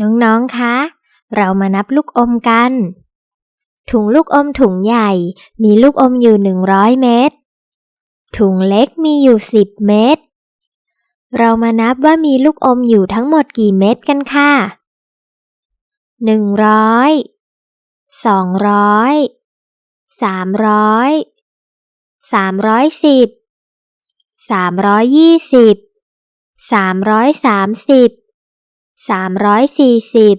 น้องๆ คะ เรามานับลูกอมกัน ถุงลูกอมถุงใหญ่มีลูกอมอยู่100เม็ด ถุงเล็กมีอยู่10เม็ด เรามานับว่ามีลูกอมอยู่ทั้งหมดกี่เม็ดกันค่ะ100 200 300 310 320 330 340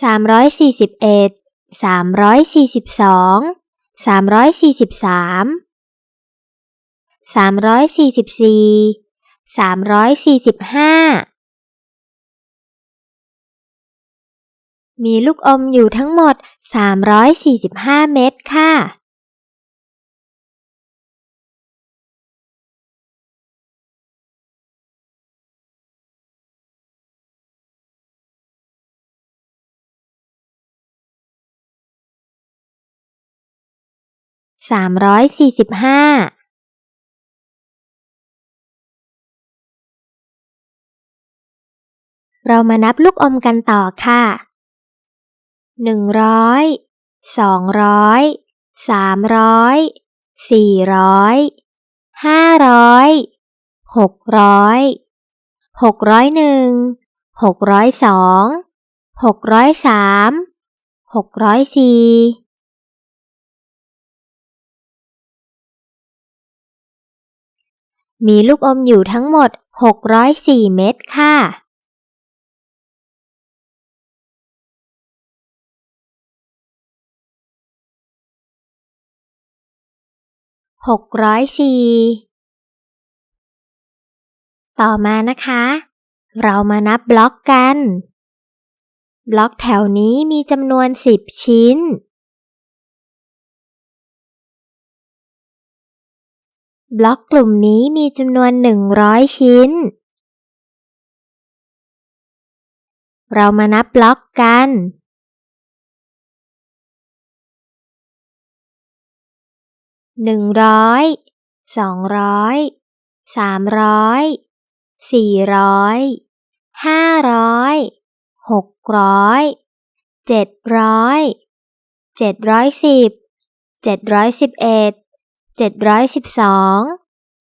341 342 343 344 345 มีลูกอมอยู่ทั้งหมด 345 เม็ดค่ะ 345เรามานับลูกอมกันต่อค่ะ หนึ่งร้อย สองร้อย สามร้อย สี่ร้อย ห้าร้อย หกร้อย หกร้อยหนึ่ง หกร้อยสอง หกร้อยสาม หกร้อยสี่ มีลูกอมอยู่ทั้งหมด 604 เม็ดค่ะหกร้อยสี่ต่อมานะคะ เรามานับบล็อกกัน บล็อกแถวนี้มีจำนวนสิบชิ้น บล็อกกลุ่มนี้มีจำนวนหนึ่งร้อยชิ้น เรามานับบล็อกกัน หนึ่งร้อย สองร้อย สามร้อย สี่ร้อย ห้าร้อย หกร้อย เจ็ดร้อย เจ็ดร้อยสิบ เจ็ดร้อยสิบเอ็ด เจ็ดร้อยสิบสอง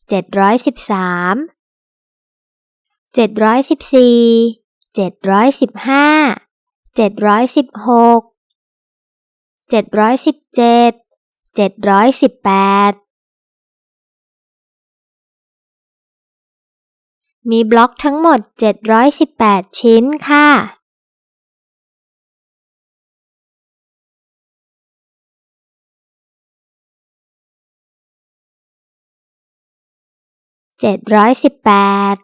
เจ็ดร้อยสิบสามเจ็ดร้อยสิบสี่เจ็ดร้อยสิบห้าเจ็ดร้อยสิบหกเจ็ดร้อยสิบเจ็ดเจ็ดร้อยสิบแปดมีบล็อกทั้งหมดเจ็ดร้อยสิบแปดชิ้นค่ะ เจ็ดร้อยสิบแปด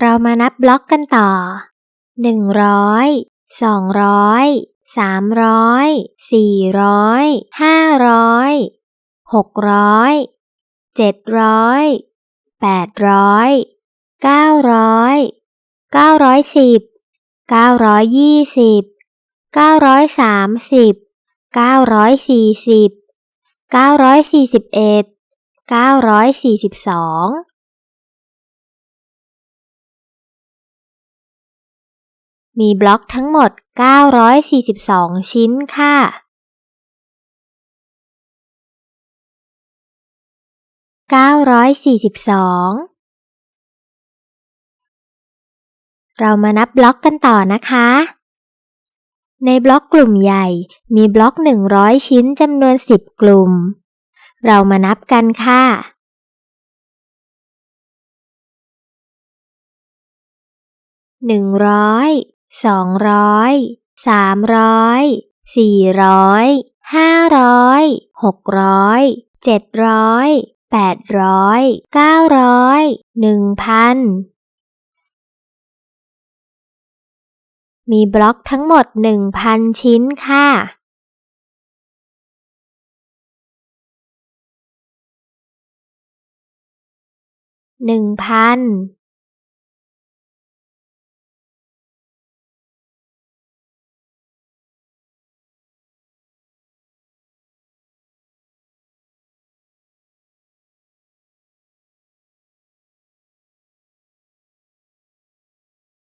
เรามานับบล็อกกันต่อหนึ่งร้อยสองร้อยสามร้อยสี่ร้อยห้าร้อยหกร้อยเจ็ดร้อยแปดร้อยเก้าร้อยเก้าร้อยสิบเก้าร้อยยี่สิบเก้าร้อยสามสิบ เก้าร้อยสี่สิบเก้าร้อยสี่สิบเอ็ดเก้าร้อยสี่สิบสองมีบล็อกทั้งหมด 942 ชิ้นค่ะ 942 เรามานับบล็อกกันต่อนะคะ ในบล็อกกลุ่มใหญ่มีบล็อก 100 ชิ้นจำนวน 10 กลุ่ม เรามานับกันค่ะ หนึ่งร้อย สองร้อย สามร้อย สี่ร้อย ห้าร้อย หกร้อย เจ็ดร้อย แปดร้อย เก้าร้อย หนึ่งพัน มีบล็อกทั้งหมดหนึ่งพันชิ้นค่ะ หนึ่งพัน